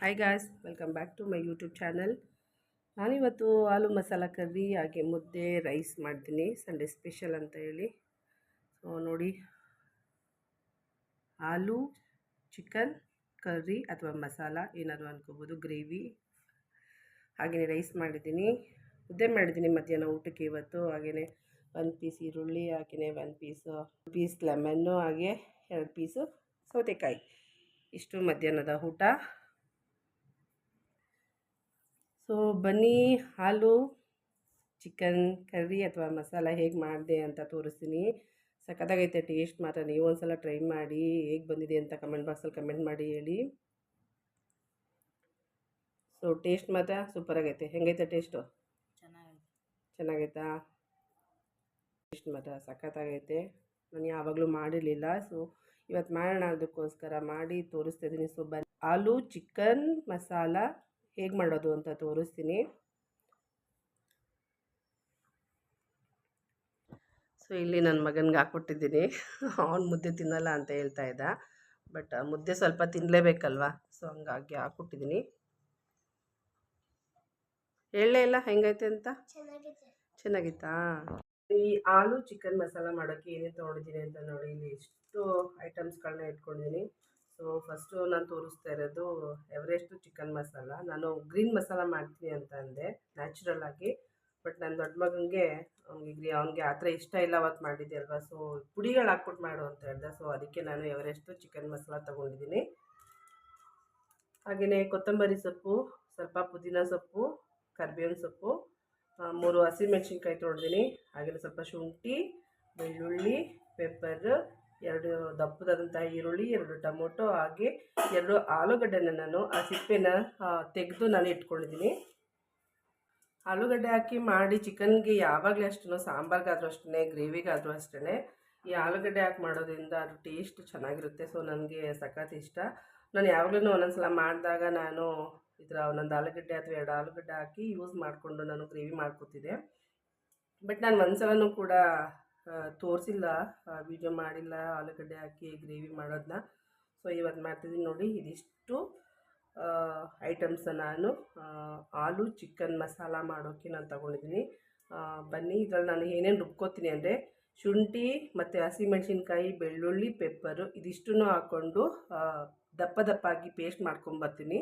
Hi guys welcome back to my YouTube channel ನಾನಿವತ್ತು aloo masala curry ಹಾಗೆ ಮುದ್ದೆ ರೈಸ್ ಮಾಡ್ತೀನಿ ಸಂಡೇ ಸ್ಪೆಷಲ್ ಅಂತ ಹೇಳಿ. ಸೊ ನೋಡಿ. ಆಲೂ ಚಿಕನ್ ಕರ್ರಿ ಅಥವಾ ಮಸಾಲ, ಏನಾದರೂ ಅನ್ಕೋಬೋದು ಗ್ರೇವಿ ಹಾಗೆಯೇ ರೈಸ್ ಮಾಡಿದ್ದೀನಿ. ಮುದ್ದೆ ಮಾಡಿದ್ದೀನಿ ಮಧ್ಯಾಹ್ನ ಊಟಕ್ಕೆ ಇವತ್ತು. ಹಾಗೆಯೇ ಒಂದು ಪೀಸ್ ಈರುಳ್ಳಿ ಹಾಗೆಯೇ ಒಂದು ಪೀಸು ಪೀಸ್ ಲೆಮನ್ನು ಹಾಗೆ ಎರಡು ಪೀಸು ಸೌತೆಕಾಯಿ. ಇಷ್ಟು ಮಧ್ಯಾಹ್ನದ ಊಟ. ಸೊ ಬನ್ನಿ ಹಾಲು ಚಿಕನ್ ಕರ್ರಿ ಅಥವಾ ಮಸಾಲ ಹೇಗೆ ಮಾಡಿದೆ ಅಂತ ತೋರಿಸ್ತೀನಿ. ಸಖತ್ತಾಗೈತೆ ಟೇಸ್ಟ್ ಮಾತ್ರ. ನೀವು ಒಂದು ಸಲ ಟ್ರೈ ಮಾಡಿ ಹೇಗೆ ಬಂದಿದೆ ಅಂತ ಕಮೆಂಟ್ ಬಾಕ್ಸಲ್ಲಿ ಕಮೆಂಟ್ ಮಾಡಿ ಹೇಳಿ. ಸೊ ಟೇಸ್ಟ್ ಮಾತ್ರ ಸೂಪರ್ ಆಗೈತೆ ಹೆಂಗೈತೆ ಟೇಸ್ಟು ಚೆನ್ನಾಗೈತೆ. ಚೆನ್ನಾಗೈತಾ? ಟೇಸ್ಟ್ ಮಾತ್ರ ಸಖತ್ತಾಗೈತೆ. ನಾನು ಯಾವಾಗಲೂ ಮಾಡಿರಲಿಲ್ಲ. ಸೊ ಇವತ್ತು ಮಾಡೋಣ ಅದಕ್ಕೋಸ್ಕರ ಮಾಡಿ ತೋರಿಸ್ತಾ ಇದ್ದೀನಿ. ಸೊ ಬನ್ನಿ. ಆಲೂ ಚಿಕನ್ ಮಸಾಲ ಹೇಗೆ ಮಾಡೋದು ಅಂತ ತೋರಿಸ್ತೀನಿ. ಸೊ ಇಲ್ಲಿ ನನ್ನ ಮಗನಿಗೆ ಹಾಕ್ಕೊಟ್ಟಿದ್ದೀನಿ. ಅವನು ಮುದ್ದೆ ತಿನ್ನಲ್ಲ ಅಂತ ಹೇಳ್ತಾ ಇದ್ದ. ಬಟ್ ಮುದ್ದೆ ಸ್ವಲ್ಪ ತಿನ್ನಲೇಬೇಕಲ್ವ ಸೊ ಹಂಗಾಗಿ ಹಾಕ್ಕೊಟ್ಟಿದ್ದೀನಿ. ಹೇಳಲೇ ಇಲ್ಲ ಹೆಂಗೈತೆ ಅಂತ? ಚೆನ್ನಾಗೈತೆ ಚೆನ್ನಾಗಿತ್ತಾ? ಈ ಆಲೂ ಚಿಕನ್ ಮಸಾಲ ಮಾಡೋಕ್ಕೆ ಏನೇನು ತೊಗೊಂಡಿದ್ದೀನಿ ಅಂತ ನೋಡಿ ಇಲ್ಲಿ ಎಷ್ಟು ಐಟಮ್ಸ್ಗಳನ್ನ ಇಟ್ಕೊಂಡಿದ್ದೀನಿ. ಸೊ ಫಸ್ಟು ನಾನು ತೋರಿಸ್ತಾ ಇರೋದು ಎವರೆಸ್ಟು ಚಿಕನ್ ಮಸಾಲ ನಾನು ಗ್ರೀನ್ ಮಸಾಲ ಮಾಡ್ತೀನಿ ಅಂತ ಅಂದೆ ನ್ಯಾಚುರಲ್ ಆಗಿ. ಬಟ್ ನನ್ನ ದೊಡ್ಡ ಮಗನಿಗೆ, ಅವ್ನಿಗೆ ಅವನಿಗೆ ಆ ಥರ ಇಷ್ಟ ಇಲ್ಲ ಅವತ್ತು ಮಾಡಿದ್ದೆ ಅಲ್ವಾ? ಸೊ ಪುಡಿಗಳು ಹಾಕ್ಬಿಟ್ಟು ಮಾಡು ಅಂತ ಹೇಳ್ದೆ. ಸೊ ಅದಕ್ಕೆ ನಾನು ಎವರೆಸ್ಟು ಚಿಕನ್ ಮಸಾಲ ತೊಗೊಂಡಿದ್ದೀನಿ. ಹಾಗೆಯೇ ಕೊತ್ತಂಬರಿ ಸೊಪ್ಪು, ಸ್ವಲ್ಪ ಪುದೀನ ಸೊಪ್ಪು, ಕರ್ಬೇವಿನ ಸೊಪ್ಪು ಮೂರು ಹಸಿಮೆಣ್ಸಿನ್ಕಾಯಿ ತೊಳೆದಿನಿ. ಹಾಗೆಯೇ ಸ್ವಲ್ಪ ಶುಂಠಿ, ಬೆಳ್ಳುಳ್ಳಿ ಪೆಪ್ಪರ್ ಎರಡು ದಪ್ಪದಾದಂತಹ ಈರುಳ್ಳಿ, ಎರಡು ಟೊಮೊಟೊ ಹಾಗೆ ಎರಡು ಆಲೂಗಡ್ಡೆನ ನಾನು ಆ ಸಿಪ್ಪೆನ ತೆಗೆದು ನಾನು ಇಟ್ಕೊಂಡಿದ್ದೀನಿ. ಆಲೂಗಡ್ಡೆ ಹಾಕಿ ಮಾಡಿ ಚಿಕನ್ಗೆ ಯಾವಾಗಲೂ ಅಷ್ಟೇ ಸಾಂಬಾರ್ಗಾದ್ರೂ ಅಷ್ಟೇ ಗ್ರೇವಿಗಾದರೂ ಅಷ್ಟೇ ಈ ಆಲೂಗಡ್ಡೆ ಹಾಕಿ ಮಾಡೋದ್ರಿಂದ ಅದು ಟೇಸ್ಟ್ ಚೆನ್ನಾಗಿರುತ್ತೆ. ಸೊ, ನನಗೆ ಸಖತ್ ಇಷ್ಟ. ನಾನು ಯಾವಾಗಲೂ ಒಂದೊಂದ್ಸಲ ಮಾಡಿದಾಗ ನಾನು ಥರ ಒಂದೊಂದು ಆಲೂಗಡ್ಡೆ ಅಥವಾ ಎರಡು ಆಲೂಗಡ್ಡೆ ಹಾಕಿ ಯೂಸ್ ಮಾಡಿಕೊಂಡು ನಾನು ಗ್ರೇವಿ ಮಾಡ್ಕೊತಿದ್ದೆ. ಬಟ್ ನಾನು ಒಂದ್ಸಲನೂ ಕೂಡ ತೋರಿಸಿಲ್ಲ. ವೀಡಿಯೋ ಮಾಡಿಲ್ಲ. ಆಲೂಗಡ್ಡೆ ಹಾಕಿ ಗ್ರೇವಿ ಮಾಡೋದನ್ನ ಸೊ ಇವತ್ತು ಮಾಡ್ತಿದ್ದೀನಿ ನೋಡಿ. ಇದಿಷ್ಟು ಐಟಮ್ಸ ನಾನು ಆಲು ಚಿಕನ್ ಮಸಾಲ ಮಾಡೋಕ್ಕೆ ನಾನು ತಗೊಂಡಿದ್ದೀನಿ ಬನ್ನಿ, ಇದ್ರಲ್ಲಿ ನಾನು ಏನೇನು ರುಬ್ಕೋತೀನಿ ಅಂದರೆ ಶುಂಠಿ ಮತ್ತು ಹಸಿಮೆಣ್ಸಿನ್ಕಾಯಿ, ಬೆಳ್ಳುಳ್ಳಿ ಪೆಪ್ಪರು ಇದಿಷ್ಟನ್ನು ಹಾಕ್ಕೊಂಡು ದಪ್ಪ ದಪ್ಪ ದಪ್ಪಾಗಿ ಪೇಸ್ಟ್ ಮಾಡ್ಕೊಂಬರ್ತೀನಿ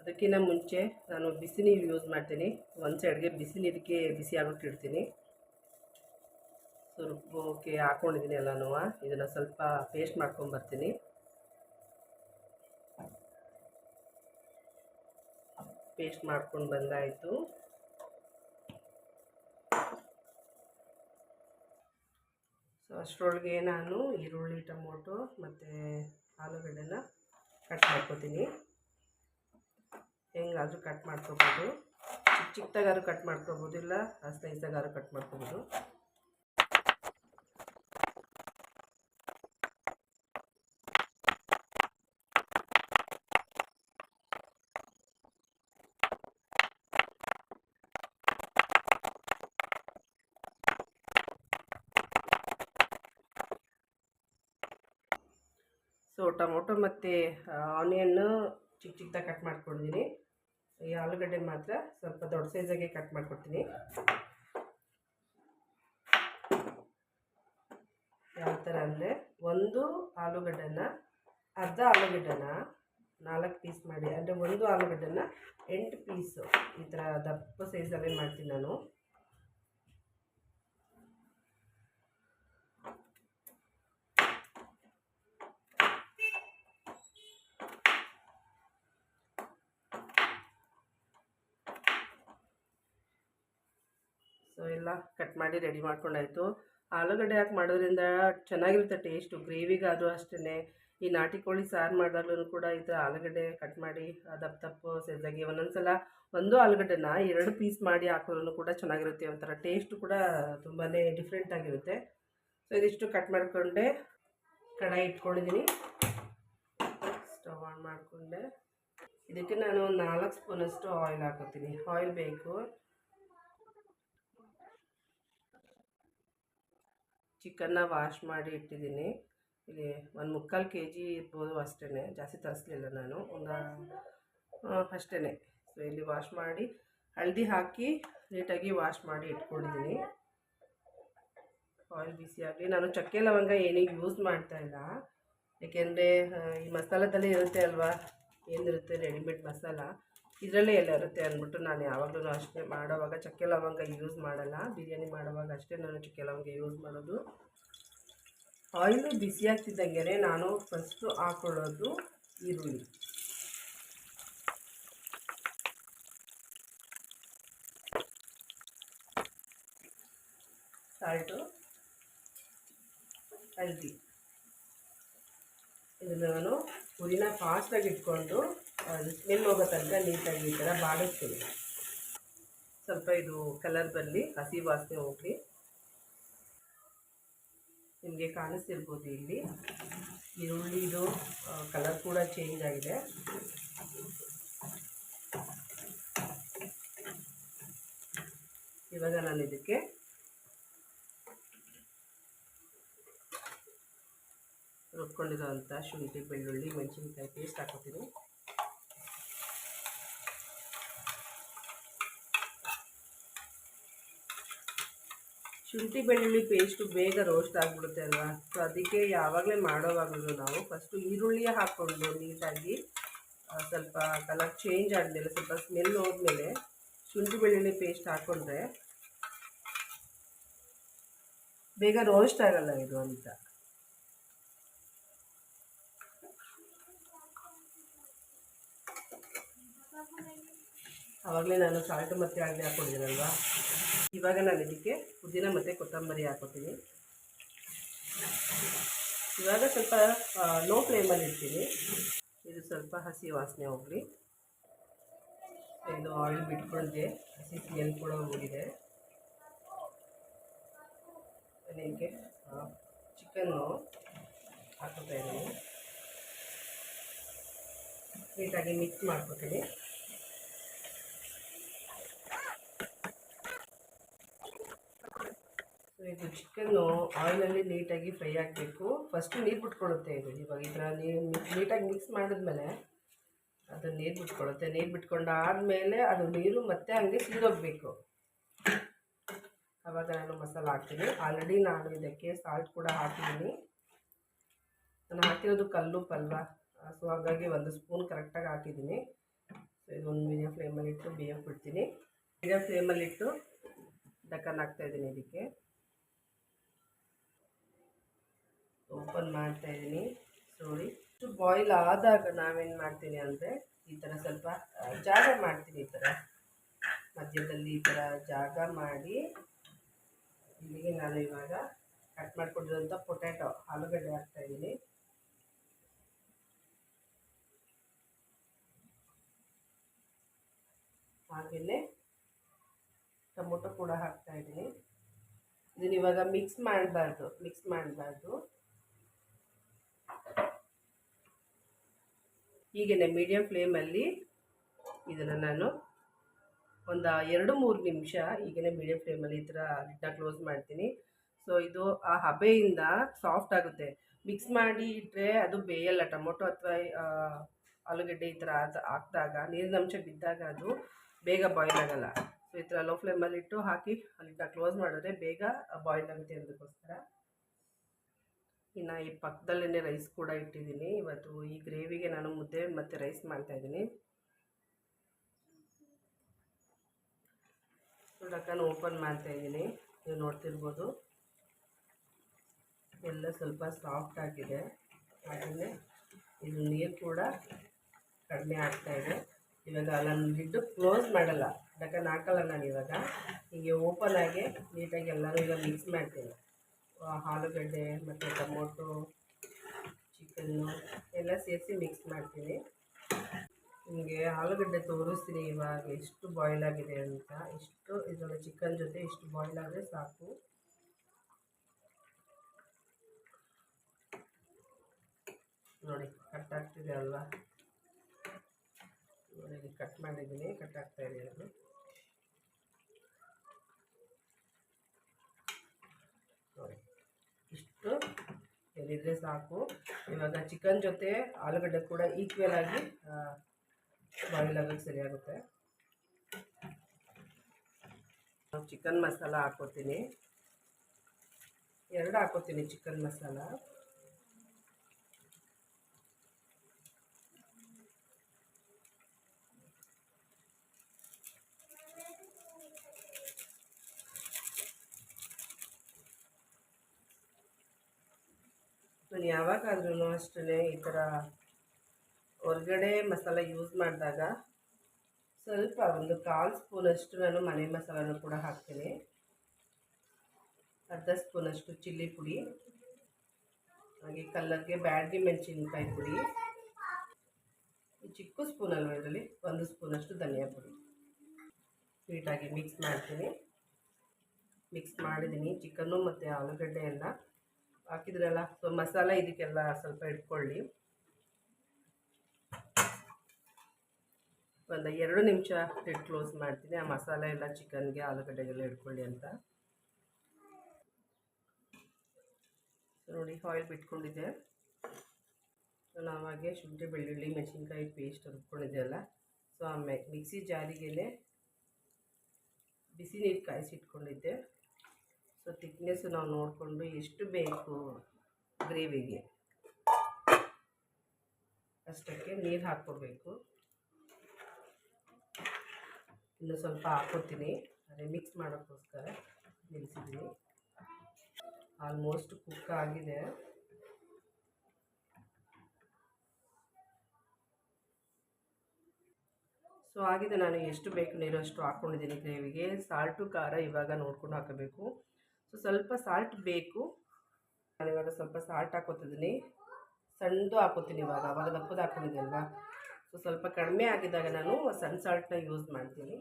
ಅದಕ್ಕಿಂತ ಮುಂಚೆ ನಾನು ಬಿಸಿನೀರು ಯೂಸ್ ಮಾಡ್ತೀನಿ. ಒಂದು ಸೈಡ್ಗೆ ಬಿಸಿ ನೀರಿಗೆ ಬಿಸಿ ಆಗೋಕ್ಕೆ ಇಡ್ತೀನಿ. ಸೊ ಹಾಕೊಂಡಿದ್ದೀನಿ ಎಲ್ಲನೂ. ಇದನ್ನು ಸ್ವಲ್ಪ ಪೇಸ್ಟ್ ಮಾಡ್ಕೊಂಬರ್ತೀನಿ ಪೇಸ್ಟ್ ಮಾಡ್ಕೊಂಡು ಬಂದಾಯಿತು. ಸೊ ಅಷ್ಟರೊಳಗೆ ನಾನು ಈರುಳ್ಳಿ, ಟೊಮೊಟೊ ಮತ್ತು ಆಲೂಗಡ್ಡೆನ ಕಟ್ ಮಾಡ್ಕೊತೀನಿ. ಹೆಂಗಾದರೂ ಕಟ್ ಮಾಡ್ಕೊಬೋದು. ಚಿಕ್ಕ ಚಿಕ್ಕದಾಗಾದ್ರು ಕಟ್ ಮಾಡ್ಕೊಬೋದು ಇಲ್ಲ ಸ್ಲೈಸಾಗಾದ್ರು ಕಟ್ ಮಾಡ್ಕೊಬೋದು. ಟೊಮೊಟೊ ಮತ್ತು ಆನಿಯನ್ನು ಚಿಕ್ಕ ಚಿಕ್ಕದಾಗಿ ಕಟ್ ಮಾಡ್ಕೊಂಡಿದ್ದೀನಿ ಈ ಆಲೂಗಡ್ಡೆ ಮಾತ್ರ ಸ್ವಲ್ಪ ದೊಡ್ಡ ಸೈಜಾಗೆ ಕಟ್ ಮಾಡ್ಕೊಡ್ತೀನಿ. ಯಾವ ಥರ ಅಂದರೆ ಒಂದು ಆಲೂಗಡ್ಡೆನ, ಅರ್ಧ ಆಲೂಗಡ್ಡೆನ ನಾಲ್ಕು ಪೀಸ್ ಮಾಡಿ, ಅಂದರೆ ಒಂದು ಆಲೂಗಡ್ಡೆನ ಎಂಟು ಪೀಸು ಈ ಥರ ದಪ್ಪ ಸೈಜಲ್ಲೇ ಮಾಡ್ತೀನಿ ನಾನು ಸೊ ಕಟ್ ಮಾಡಿ ರೆಡಿ ಮಾಡ್ಕೊಂಡಾಯಿತು. ಆಲೂಗಡ್ಡೆ ಹಾಕಿ ಮಾಡೋದ್ರಿಂದ ಚೆನ್ನಾಗಿರುತ್ತೆ ಟೇಸ್ಟು ಗ್ರೇವಿಗಾದರೂ ಅಷ್ಟೇ ಈ ನಾಟಿ ಕೋಳಿ ಸಾರು ಮಾಡಿದಾಗ್ಲೂ ಕೂಡ ಈ ಥರ ಆಲೂಗಡ್ಡೆ ಕಟ್ ಮಾಡಿ ದಪ್ಪ ದಪ್ಪ ಸೈಜಾಗಿ ಒಂದೊಂದು ಸಲ ಒಂದು ಆಲೂಗಡ್ಡೆನ ಎರಡು ಪೀಸ್ ಮಾಡಿ ಹಾಕೋದ್ರೂ ಕೂಡ ಚೆನ್ನಾಗಿರುತ್ತೆ. ಒಂಥರ ಟೇಸ್ಟು ಕೂಡ ತುಂಬಾ ಡಿಫ್ರೆಂಟ್ ಆಗಿರುತ್ತೆ. ಸೊ ಇದಿಷ್ಟು ಕಟ್ ಮಾಡಿಕೊಂಡೆ. ಕಡಾಯಿ ಇಟ್ಕೊಂಡಿದ್ದೀನಿ ಸ್ಟವ್ ಆನ್ ಮಾಡಿಕೊಂಡೆ. ಇದಕ್ಕೆ ನಾನು ಒಂದು ನಾಲ್ಕು ಸ್ಪೂನಷ್ಟು ಆಯಿಲ್ ಹಾಕೋತೀನಿ. ಆಯಿಲ್ ಬೇಕು. ಚಿಕನ್ನ ವಾಶ್ ಮಾಡಿ ಇಟ್ಟಿದ್ದೀನಿ. ಇಲ್ಲಿ ಒಂದು ಮುಕ್ಕಾಲು ಕೆ ಜಿ ಇರ್ಬೋದು ಅಷ್ಟೇ ಜಾಸ್ತಿ ತರಿಸ್ಲಿಲ್ಲ ನಾನು. ಒಂದು ಅಷ್ಟೇ ಸೊ ಇಲ್ಲಿ ವಾಶ್ ಮಾಡಿ ಹಳದಿ ಹಾಕಿ ನೀಟಾಗಿ ವಾಶ್ ಮಾಡಿ ಇಟ್ಕೊಂಡಿದ್ದೀನಿ. ಆಯಿಲ್ ಬಿಸಿ ಆಗಲಿ. ನಾನು ಚಕ್ಕೆ ಲವಂಗ ಏನಿಗೆ ಯೂಸ್ ಮಾಡ್ತಾ ಇಲ್ಲ. ಏಕೆಂದರೆ ಈ ಮಸಾಲದಲ್ಲೇ ಇರುತ್ತೆ ಅಲ್ವಾ? ಏನಿರುತ್ತೆ ರೆಡಿಮೇಡ್ ಮಸಾಲ. ಇದರಲ್ಲೇ ಎಲ್ಲ ಇರುತ್ತೆ ಅಂದ್ಬಿಟ್ಟು ನಾನು ಯಾವಾಗಲೂ ಅಷ್ಟೇ ಮಾಡೋವಾಗ ಚಕ್ಕೆ ಲವಂಗ ಯೂಸ್ ಮಾಡಲ್ಲ. ಬಿರಿಯಾನಿ ಮಾಡೋವಾಗ ಅಷ್ಟೇ ನಾನು ಚಕ್ಕೆ ಲವಂಗ ಯೂಸ್ ಮಾಡೋದು. ಆಯಿಲು ಬಿಸಿ ಆಗ್ತಿದ್ದಂಗೆ ನಾನು ಫಸ್ಟು ಹಾಕೊಳ್ಳೋದು ಈರುಳ್ಳಿ. ಸಾಲ್ಟು ಹಲ್ದಿ. ಇದನ್ನು ನಾನು ಹುರಿನ ಫಾಸ್ಟಾಗಿ ಇಟ್ಕೊಂಡು ಅದು ಸ್ಮೆಲ್ ಹೋಗೋ ತನಕ ನೀಟಾಗಿ ಈ ಥರ ಬಾಡಿಸ್ತೀನಿ ಸ್ವಲ್ಪ ಇದು ಕಲರ್ ಬರಲಿ, ಹಸಿ ವಾಸನೆ ಹೋಗಲಿ. ನಿಮಗೆ ಕಾಣಿಸ್ತಿರ್ಬೋದು ಇಲ್ಲಿ. ಈರುಳ್ಳಿದು ಕಲರ್ ಕೂಡ ಚೇಂಜ್ ಆಗಿದೆ. ಇವಾಗ ನಾನು ಇದಕ್ಕೆ ರುಬ್ಕೊಂಡಿರೋಂಥ ಶುಂಠಿ ಬೆಳ್ಳುಳ್ಳಿ, ಮೆಣಸಿನ್ಕಾಯಿ ಪೇಸ್ಟ್ ಹಾಕೋತೀನಿ. ಶುಂಠಿ ಬೆಳ್ಳುಳ್ಳಿ ಪೇಸ್ಟು ಬೇಗ ರೋಸ್ಟ್ ಆಗಿಬಿಡುತ್ತೆ ಅಲ್ವಾ? ಸೊ ಅದಕ್ಕೆ ಯಾವಾಗಲೇ ಮಾಡೋವಾಗಲೂ ನಾವು ಫಸ್ಟು ಈರುಳ್ಳಿ ಹಾಕ್ಕೊಂಡು ನೀಟಾಗಿ ಸ್ವಲ್ಪ ಕಲರ್ ಚೇಂಜ್ ಆದಮೇಲೆ ಸ್ವಲ್ಪ ಸ್ಮೆಲ್ ಹೋದ್ಮೇಲೆ ಶುಂಠಿ ಬೆಳ್ಳುಳ್ಳಿ ಪೇಸ್ಟ್ ಹಾಕ್ಕೊಂಡ್ರೆ ಬೇಗ ರೋಸ್ಟ್ ಆಗಲ್ಲ ಇದು ಅಂತ. ಆವಾಗಲೇ ನಾನು ಸಾಲ್ಟು ಮತ್ತು ಆಗಲೇ ಹಾಕ್ಕೊಂಡಿದ್ದೀನಲ್ವಾ ಇವಾಗ ನಾನು ಇದಕ್ಕೆ ಪುದೀನ ಮತ್ತು ಕೊತ್ತಂಬರಿ ಹಾಕೋತೀನಿ. ಇವಾಗ ಸ್ವಲ್ಪ ಲೋ ಫ್ಲೇಮಲ್ಲಿ ಇಡ್ತೀನಿ. ಇದು ಸ್ವಲ್ಪ ಹಸಿ ವಾಸನೆ ಹೋಗಲಿ. ಇದು ಆಯಿಲ್ ಬಿಟ್ಕೊಂಡೆ ಹಸಿ ಸ್ಮೆಲ್ ಕೂಡ ಹೋಗಿದೆ. ಅದಕ್ಕೆ ಚಿಕನ್ನು ಹಾಕೋತಾ ಇದ್ದೀನಿ. ನೀಟಾಗಿ ಮಿಕ್ಸ್ ಮಾಡ್ಕೊತೀನಿ. ಇದು ಚಿಕನ್ನು ಆಯಿಲಲ್ಲಿ ನೀಟಾಗಿ ಫ್ರೈ ಆಗಬೇಕು ಫಸ್ಟು ನೀರು ಬಿಟ್ಕೊಳ್ಳುತ್ತೆ ಇದು. ಇವಾಗ ಇದರ ನೀರು ನೀಟಾಗಿ ಮಿಕ್ಸ್ ಮಾಡಿದ್ಮೇಲೆ ಅದು ನೀರು ಬಿಟ್ಕೊಳ್ಳುತ್ತೆ ನೀರು ಬಿಟ್ಕೊಂಡಾದಮೇಲೆ ಅದು ನೀರು ಮತ್ತೆ ಹಂಗೆ ಸೀದೋಗಬೇಕು. ಆವಾಗ ನಾನು ಮಸಾಲ ಹಾಕ್ತೀನಿ. ಆಲ್ರೆಡಿ ನಾನು ಇದಕ್ಕೆ ಸಾಲ್ಟ್ ಕೂಡ ಹಾಕಿದ್ದೀನಿ. ನಾನು ಹಾಕಿರೋದು ಕಲ್ಲು ಪಲ್ವ. ಸೊ ಹಾಗಾಗಿ ಒಂದು ಸ್ಪೂನ್ ಕರೆಕ್ಟಾಗಿ ಹಾಕಿದ್ದೀನಿ. ಸೊ ಇದು ಒಂದು ಮೀಡಿಯಮ್ ಫ್ಲೇಮಲ್ಲಿ ಇಟ್ಟು ಬೇಯಕ್ಕೆ ಬಿಡ್ತೀನಿ. ಮೀಡಿಯಮ್ ಫ್ಲೇಮಲ್ಲಿಟ್ಟು ಡಕ್ಕನ್ ಹಾಕ್ತಾಯಿದ್ದೀನಿ ಇದಕ್ಕೆ. ಓಪನ್ ಮಾಡ್ತಾ ಇದ್ದೀನಿ. ನೋಡಿ ಇಷ್ಟು ಬಾಯ್ಲ್ ಆದಾಗ ನಾವೇನು ಮಾಡ್ತೀನಿ ಅಂದರೆ ಈ ಥರ ಸ್ವಲ್ಪ ಜಾಗ ಮಾಡ್ತೀನಿ ಈ ಥರ ಮಧ್ಯದಲ್ಲಿ ಈ ಥರ ಜಾಗ ಮಾಡಿ, ಇಲ್ಲಿಗೆ ನಾನು ಇವಾಗ ಕಟ್ ಮಾಡಿಕೊಂಡಿರೋಂಥ ಪೊಟ್ಯಾಟೊ ಆಲೂಗಡ್ಡೆ ಹಾಕ್ತಾ ಇದ್ದೀನಿ. ಹಾಗೆಯೇ ಟೊಮೊಟೊ ಕೂಡ ಹಾಕ್ತಾ ಇದ್ದೀನಿ. ಇದನ್ನ ಇವಾಗ ಮಿಕ್ಸ್ ಮಾಡಬಾರ್ದು ಮಿಕ್ಸ್ ಮಾಡಬಾರ್ದು. ಹೀಗೆ ಮೀಡಿಯಂ ಫ್ಲೇಮಲ್ಲಿ ಇದನ್ನು ನಾನು ಒಂದು ಎರಡು ಮೂರು ನಿಮಿಷ ಈಗೇನೆ ಮೀಡಿಯಂ ಫ್ಲೇಮಲ್ಲಿ ಈ ಥರ ಲಿಡ್ನ ಕ್ಲೋಸ್ ಮಾಡ್ತೀನಿ. ಸೊ ಇದು ಆ ಹಬೆಯಿಂದ ಸಾಫ್ಟ್ ಆಗುತ್ತೆ. ಮಿಕ್ಸ್ ಮಾಡಿ ಇಟ್ಟರೆ ಅದು ಬೇಯಲ್ಲ. ಟೊಮೊಟೊ ಅಥವಾ ಆಲೂಗಡ್ಡೆ ಈ ಥರ ಹಾಕಿದಾಗ, ನೀರಿನ ಅಂಶ ಬಿದ್ದಾಗ ಅದು ಬೇಗ ಬಾಯ್ಲ್ ಆಗೋಲ್ಲ. ಸೊ ಈ ಥರ ಲೋ ಫ್ಲೇಮಲ್ಲಿಟ್ಟು ಹಾಕಿ ಲಿಡ್ನ ಕ್ಲೋಸ್ ಮಾಡಿದ್ರೆ ಬೇಗ ಬಾಯ್ಲ್ ಆಗುತ್ತೆ ಅದಕ್ಕೋಸ್ಕರ ಇನ್ನು ಈ ಪಕ್ಕದಲ್ಲೇ ರೈಸ್ ಕೂಡ ಇಟ್ಟಿದ್ದೀನಿ. ಇವತ್ತು ಈ ಗ್ರೇವಿಗೆ ನಾನು ಮುದ್ದೆ ಮತ್ತು ರೈಸ್ ಮಾಡ್ತಾಯಿದ್ದೀನಿ ಡಕ್ಕನ್ನು ಓಪನ್ ಮಾಡ್ತಾ ಇದ್ದೀನಿ. ನೀವು ನೋಡ್ತಿರ್ಬೋದು. ಎಲ್ಲ ಸ್ವಲ್ಪ ಸಾಫ್ಟ್ ಆಗಿದೆ. ಹಾಗೆಯೇ ಇದು ನೀರು ಕೂಡ ಕಡಿಮೆ ಆಗ್ತಾ ಇದೆ. ಇವಾಗ ನಾನು ಲಿಡ್ಡು ಕ್ಲೋಸ್ ಮಾಡಲ್ಲ. ಡಕ್ಕನ್ ಹಾಕಲ್ಲ ನಾನು ಇವಾಗ. ಹೀಗೆ ಓಪನ್ ಆಗಿ ನೀಟಾಗಿ ಎಲ್ಲರೂ ಈಗ ಮಿಕ್ಸ್ ಮಾಡ್ತೀನಿ. ಆಲೂಗಡ್ಡೆ ಮತ್ತು ಟೊಮೊಟೊ, ಚಿಕನ್ನು ಎಲ್ಲ ಸೇರಿಸಿ ಮಿಕ್ಸ್ ಮಾಡ್ತೀನಿ ನಿಮಗೆ ಆಲೂಗಡ್ಡೆ ತೋರಿಸ್ತೀನಿ ಇವಾಗ ಎಷ್ಟು ಬಾಯ್ಲ್ ಆಗಿದೆ ಅಂತ. ಇಷ್ಟು ಇದರ ಚಿಕನ್ ಜೊತೆ ಇಷ್ಟು ಬಾಯ್ಲ್ ಆದರೆ ಸಾಕು. ನೋಡಿ ಕಟ್ ಆಗ್ತಿದೆ ಅಲ್ವಾ? ನೋಡಿ ಕಟ್ ಮಾಡಿದ್ದೀನಿ ಕಟ್ ಆಗ್ತಾ ಇದೆ ಅದು ನೋಡಿ ಇಷ್ಟು ಸಾಕು. ಇವಾಗ ಚಿಕನ್ ಜೊತೆ ಆಲೂಗಡ್ಡೆ ಕೂಡ ಈಕ್ವಲ್ ಆಗಿ ಬಾಯಿಲಾಗಕ್ಕೆ ಸರಿಯಾಗುತ್ತೆ ಚಿಕನ್ ಮಸಾಲ ಹಾಕೋತೀನಿ ಎರಡು ಹಾಕೋತೀನಿ ಚಿಕನ್ ಮಸಾಲ. ನಾನು ಯಾವಾಗಾದ್ರೂ ಅಷ್ಟೇ ಈ ಥರ ಹೊರಗಡೆ ಮಸಾಲ ಯೂಸ್ ಮಾಡಿದಾಗ ಸ್ವಲ್ಪ ಒಂದು ಕಾಲು ಸ್ಪೂನಷ್ಟು ನಾನು ಮನೆ ಮಸಾಲನೂ ಕೂಡ ಹಾಕ್ತೀನಿ. ಅರ್ಧ ಸ್ಪೂನಷ್ಟು ಚಿಲ್ಲಿ ಪುಡಿ, ಹಾಗೆ ಕಲ್ಲರ್ಗೆ ಬ್ಯಾಡಗಿ ಮೆಣಸಿನ್ಕಾಯಿ ಪುಡಿ ಚಿಕ್ಕ ಸ್ಪೂನ್ ಅಲ್ವ ಇದರಲ್ಲಿ ಒಂದು ಸ್ಪೂನಷ್ಟು ಧನಿಯಾ ಪುಡಿ. ಸ್ವೀಟಾಗಿ ಮಿಕ್ಸ್ ಮಾಡ್ತೀನಿ. ಮಿಕ್ಸ್ ಮಾಡಿದ್ದೀನಿ ಚಿಕನ್ನು ಮತ್ತು ಆಲೂಗಡ್ಡೆ ಎಲ್ಲ ಹಾಕಿದ್ರಲ್ಲ? ಸೊ ಮಸಾಲ ಇದಕ್ಕೆಲ್ಲ ಸ್ವಲ್ಪ ಇಟ್ಕೊಳ್ಳಿ. ಒಂದು ಎರಡು ನಿಮಿಷ ಲಿಡ್ ಕ್ಲೋಸ್ ಮಾಡ್ತೀನಿ. ಆ ಮಸಾಲೆ ಎಲ್ಲ ಚಿಕನ್ಗೆ, ಆಲೂಗಡ್ಡೆಗೆಲ್ಲ ಇಟ್ಕೊಳ್ಳಿ ಅಂತ. ನೋಡಿ ಆಯಿಲ್ ಬಿಟ್ಕೊಂಡಿದ್ದೆ. ಸೊ ನಾವಾಗೆ ಶುಂಠಿ, ಬೆಳ್ಳುಳ್ಳಿ, ಮೆಣಸಿನ್ಕಾಯಿ ಪೇಸ್ಟ್ ರುಬ್ಕೊಂಡಿದ್ದೆ ಅಲ್ಲ ಸೊ ಆ ಮಿಕ್ಸಿ ಜಾರಿಗೆನೆ ಬಿಸಿ ನೀರು ಕಾಯಿಸಿಟ್ಕೊಂಡಿದ್ದೆ. ಸೊ ತಿಕ್ನೆಸ್ಸು ನಾವು ನೋಡಿಕೊಂಡು ಎಷ್ಟು ಬೇಕು ಗ್ರೇವಿಗೆ. ಅಷ್ಟಕ್ಕೆ ನೀರು ಹಾಕ್ಕೋಬೇಕು ಇನ್ನು ಸ್ವಲ್ಪ ಹಾಕೋತೀನಿ ಅದೇ ಮಿಕ್ಸ್ ಮಾಡೋಕ್ಕೋಸ್ಕರ ನಿಲ್ಲಿಸಿದ್ದೀನಿ ಆಲ್ಮೋಸ್ಟ್ ಕುಕ್ ಆಗಿದೆ. ಸೊ ಆಗಿದೆ ನಾನು ಎಷ್ಟು ಬೇಕು ನೀರು ಅಷ್ಟು ಹಾಕ್ಕೊಂಡಿದ್ದೀನಿ ಗ್ರೇವಿಗೆ. ಸಾಲ್ಟು ಖಾರ ಇವಾಗ ನೋಡ್ಕೊಂಡು ಹಾಕಬೇಕು. ಸೊ ಸ್ವಲ್ಪ ಸಾಲ್ಟ್ ಬೇಕು. ನಾನು ಇವಾಗ ಸ್ವಲ್ಪ ಸಾಲ್ಟ್ ಹಾಕೋತಿದ್ದೀನಿ ಸಣ್ಣದು ಹಾಕೋತೀನಿ ಇವಾಗ, ಅವಾಗ ದಪ್ಪದು ಹಾಕೊಂಡಿದ್ದೆ ಅಲ್ವಾ? ಸೊ ಸ್ವಲ್ಪ ಕಡಿಮೆ ಆಗಿದ್ದಾಗ ನಾನು ಸಣ್ಣ ಸಾಲ್ಟನ್ನ ಯೂಸ್ ಮಾಡ್ತೀನಿ.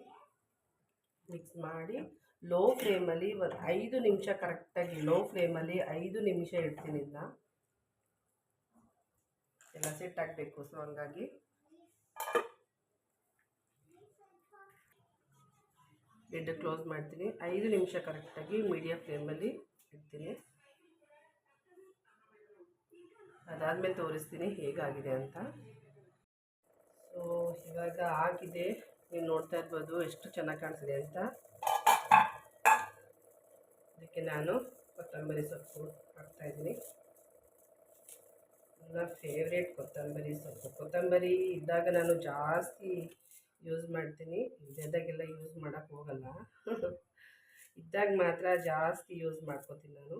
ಮಿಕ್ಸ್ ಮಾಡಿ ಲೋ ಫ್ಲೇಮಲ್ಲಿ ಒಂದು ಐದು ನಿಮಿಷ ಕರೆಕ್ಟಾಗಿ ಲೋ ಫ್ಲೇಮಲ್ಲಿ ಐದು ನಿಮಿಷ ಇಡ್ತೀನಿ ಇದನ್ನ ಎಲ್ಲ ಸೆಟ್ ಆಗಬೇಕು ಸೊ ಹಂಗಾಗಿ. ಲಿಡ್ ಕ್ಲೋಸ್ ಮಾಡ್ತೀನಿ. ಐದು ನಿಮಿಷ ಕರೆಕ್ಟಾಗಿ ಮೀಡಿಯಮ್ ಫ್ಲೇಮಲ್ಲಿ ಇಡ್ತೀನಿ. ಅದಾದಮೇಲೆ ತೋರಿಸ್ತೀನಿ ಹೇಗಾಗಿದೆ ಅಂತ. ಸೊ ಇವಾಗ ಆಗಿದೆ. ನೀವು ನೋಡ್ತಾ ಇರ್ಬೋದು ಎಷ್ಟು ಚೆನ್ನಾಗಿ ಕಾಣಿಸಿದೆ ಅಂತ. ಅದಕ್ಕೆ ನಾನು ಕೊತ್ತಂಬರಿ ಸೊಪ್ಪು ಹಾಕ್ತಾಯಿದ್ದೀನಿ ನನ್ನ ಫೇವ್ರೇಟ್ ಕೊತ್ತಂಬರಿ ಸೊಪ್ಪು. ಕೊತ್ತಂಬರಿ ಇದ್ದಾಗ ನಾನು ಜಾಸ್ತಿ ಯೂಸ್ ಮಾಡ್ತೀನಿ. ಇಲ್ಲದಾಗೆಲ್ಲ ಯೂಸ್ ಮಾಡೋಕ್ಕೆ ಹೋಗಲ್ಲ. ಇದ್ದಾಗ ಮಾತ್ರ ಜಾಸ್ತಿ ಯೂಸ್ ಮಾಡ್ಕೋತೀನಿ ನಾನು.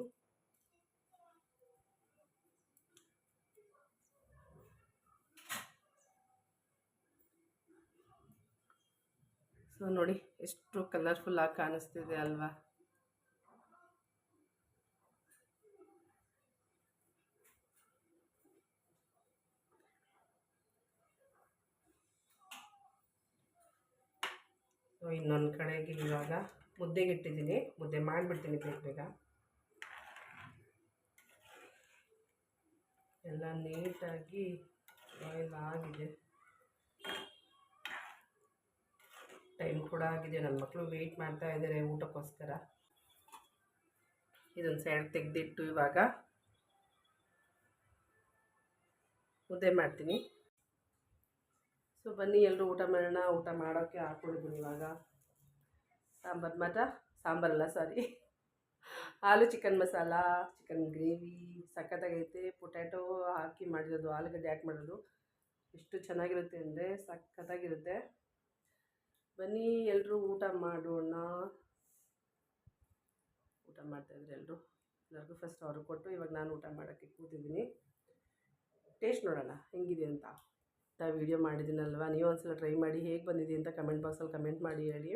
ಸೊ ನೋಡಿ, ಎಷ್ಟು ಕಲರ್ಫುಲ್ಲಾಗಿ ಕಾಣಿಸ್ತಿದೆ ಅಲ್ವಾ ಸೊ ಇನ್ನೊಂದು ಇವಾಗ ಮುದ್ದೆಗೆ ಇಟ್ಟಿದ್ದೀನಿ. ಮುದ್ದೆ ಮಾಡಿಬಿಡ್ತೀನಿ ಬೇಗ ಬೇಗ. ಎಲ್ಲ ನೀಟಾಗಿ ಆಯಿಲ್ ಆಗಿದೆ. ಟೈಮ್ ಕೂಡ ಆಗಿದೆ. ನನ್ನ ಮಕ್ಕಳು ವೆಯ್ಟ್ ಮಾಡ್ತಾ ಇದ್ದಾರೆ ಊಟಕ್ಕೋಸ್ಕರ. ಇದೊಂದು ಸೈಡ್ ತೆಗೆದಿಟ್ಟು ಇವಾಗ ಮುದ್ದೆ ಮಾಡ್ತೀನಿ. ಸೊ ಬನ್ನಿ ಎಲ್ಲರೂ ಊಟ ಮಾಡೋಣ. ಊಟ ಮಾಡೋಕ್ಕೆ ಹಾಕ್ಕೊಂಡಿದ್ದೀನಿ ಇವಾಗ. ಸಾಂಬಾರು ಮಾತ್ರ? ಸಾಂಬಾರಲ್ಲ sorry aloo chicken masala, chicken gravy ಸಖತ್ತಾಗೈತೆ potato ಹಾಕಿ ಮಾಡಿರೋದು, ಆಲೂಗಡ್ಡೆ ಹಾಕಿ ಮಾಡೋದು ಎಷ್ಟು ಚೆನ್ನಾಗಿರುತ್ತೆ ಅಂದರೆ ಸಖತ್ತಾಗಿರುತ್ತೆ. ಬನ್ನಿ ಎಲ್ಲರೂ ಊಟ ಮಾಡೋಣ. ಊಟ ಮಾಡ್ತಾಯಿದ್ರು ಎಲ್ಲರೂ ಎಲ್ಲರಿಗೂ ಫಸ್ಟ್ ಅವ್ರಿಗೆ ಕೊಟ್ಟು, ಇವಾಗ ನಾನು ಊಟ ಮಾಡೋಕ್ಕೆ ಕೂತಿದ್ದೀನಿ. ಟೇಸ್ಟ್ ನೋಡೋಣ, ಹೆಂಗಿದೆ ಅಂತ. ವೀಡಿಯೋ ಮಾಡಿದ್ದೀನಲ್ವ? ನೀವು ಒಂದ್ಸಲ ಟ್ರೈ ಮಾಡಿ, ಹೇಗೆ ಬಂದಿದೆ ಅಂತ ಕಮೆಂಟ್ ಬಾಕ್ಸಲ್ಲಿ ಕಮೆಂಟ್ ಮಾಡಿ ಹೇಳಿ.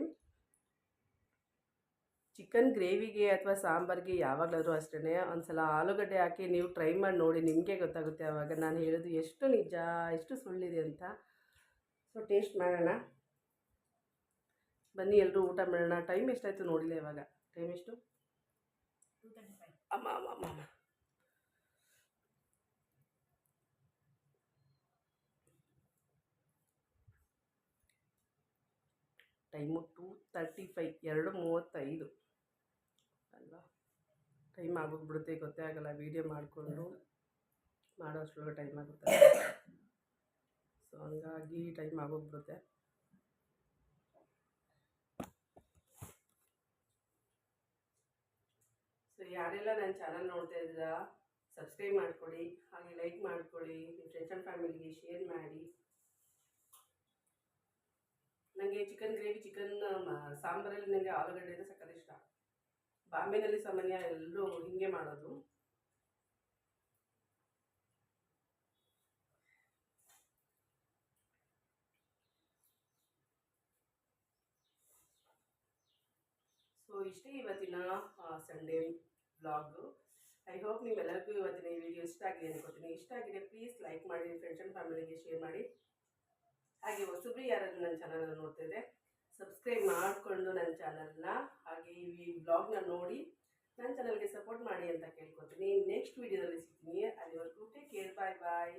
ಚಿಕನ್ ಗ್ರೇವಿಗೆ ಅಥವಾ ಸಾಂಬಾರಿಗೆ ಯಾವಾಗಲಾದರೂ ಅಷ್ಟೇ ಒಂದು ಸಲ ಆಲೂಗಡ್ಡೆ ಹಾಕಿ ನೀವು ಟ್ರೈ ಮಾಡಿ ನೋಡಿ, ನಿಮಗೆ ಗೊತ್ತಾಗುತ್ತೆ ಆವಾಗ ನಾನು ಹೇಳೋದು ಎಷ್ಟು ನಿಜ, ಎಷ್ಟು ಸುಳ್ಳಿದೆ ಅಂತ. ಸೊ ಟೇಸ್ಟ್ ಮಾಡೋಣ. ಬನ್ನಿ ಎಲ್ಲರೂ ಊಟ ಮಾಡೋಣ. ಟೈಮ್ ಎಷ್ಟಾಯಿತು ನೋಡಿಲ್ಲ ಇವಾಗ. ಟೈಮ್ ಎಷ್ಟು? ಅಮ್ಮ ಅಮ್ಮ ಅಮ್ಮ. ಟೈಮು ಟೂ ತರ್ಟಿ ಫೈ, ಎರಡು ಮೂವತ್ತೈದು. ಅಲ್ವಾ? ಟೈಮ್ ಆಗೋಗ್ಬಿಡುತ್ತೆ, ಗೊತ್ತೇ ಆಗಲ್ಲ. ವೀಡಿಯೋ ಮಾಡಿಕೊಂಡು ಮಾಡೋ ಟೈಮ್ ಆಗುತ್ತೆ. ಸೊ ಹಂಗಾಗಿ ಟೈಮ್ ಆಗೋಗ್ಬಿಡುತ್ತೆ. ಸೊ ಯಾರೆಲ್ಲ ನನ್ನ ಚಾನಲ್ ನೋಡ್ತಾ ಇದ್ದೀರಾ, ಸಬ್ಸ್ಕ್ರೈಬ್ ಮಾಡ್ಕೊಳ್ಳಿ, ಹಾಗೆ ಲೈಕ್ ಮಾಡ್ಕೊಳ್ಳಿ, ನಿಮ್ಮ ಫ್ರೆಂಡ್ಸ್ ಆ್ಯಂಡ್ ಫ್ಯಾಮಿಲಿಗೆ ಶೇರ್ ಮಾಡಿ. ನನಗೆ ಚಿಕನ್ ಗ್ರೇವಿ ಚಿಕನ್ ಸಾಂಬಾರಲ್ಲಿ ನನಗೆ ಆಲೂಗಡ್ಡೆ ಅಂದರೆ ಸಕ್ಕತ್ ಇಷ್ಟ. ಬಾಂಬೆನಲ್ಲಿ ಸಾಮಾನ್ಯ ಎಲ್ಲರೂ ಹಿಂಗೆ ಮಾಡೋದು. ಸೊ ಇಷ್ಟೇ ಇವತ್ತಿನ ಸಂಡೇ ಬ್ಲಾಗ್ ಐ ಹೋಪ್ ನೀವೆಲ್ಲರಿಗೂ ಇವತ್ತಿನ ಈ ವಿಡಿಯೋ ಇಷ್ಟ ಆಗಿದೆ ಅನ್ಕೋತೀನಿ. ಇಷ್ಟ ಆಗಿದೆ ಪ್ಲೀಸ್ ಲೈಕ್ ಮಾಡಿ ಫ್ರೆಂಡ್ಸ್ ಆ್ಯಂಡ್ ಫ್ಯಾಮಿಲಿಗೆ ಶೇರ್ ಮಾಡಿ. ಹಾಗೆ ಹೊಸಬ್ರು ಯಾರಾದರೂ ನನ್ನ ಚಾನಲನ್ನು ನೋಡ್ತಿದ್ರೆ ಸಬ್ಸ್ಕ್ರೈಬ್ ಮಾಡಿಕೊಂಡು ನನ್ನ ಚಾನಲ್ನ ಹಾಗೆ ಈ ಬ್ಲಾಗ್ನ ನೋಡಿ, ನನ್ನ ಚಾನಲ್ಗೆ ಸಪೋರ್ಟ್ ಮಾಡಿ ಅಂತ ಕೇಳ್ಕೊತೀನಿ. ನೆಕ್ಸ್ಟ್ ವಿಡಿಯೋದಲ್ಲಿ ಸಿಗ್ತೀನಿ. ಅಲ್ಲಿವರೆಗೂ ಟೇಕ್ ಕೇರ್ ಬಾಯ್ ಬಾಯ್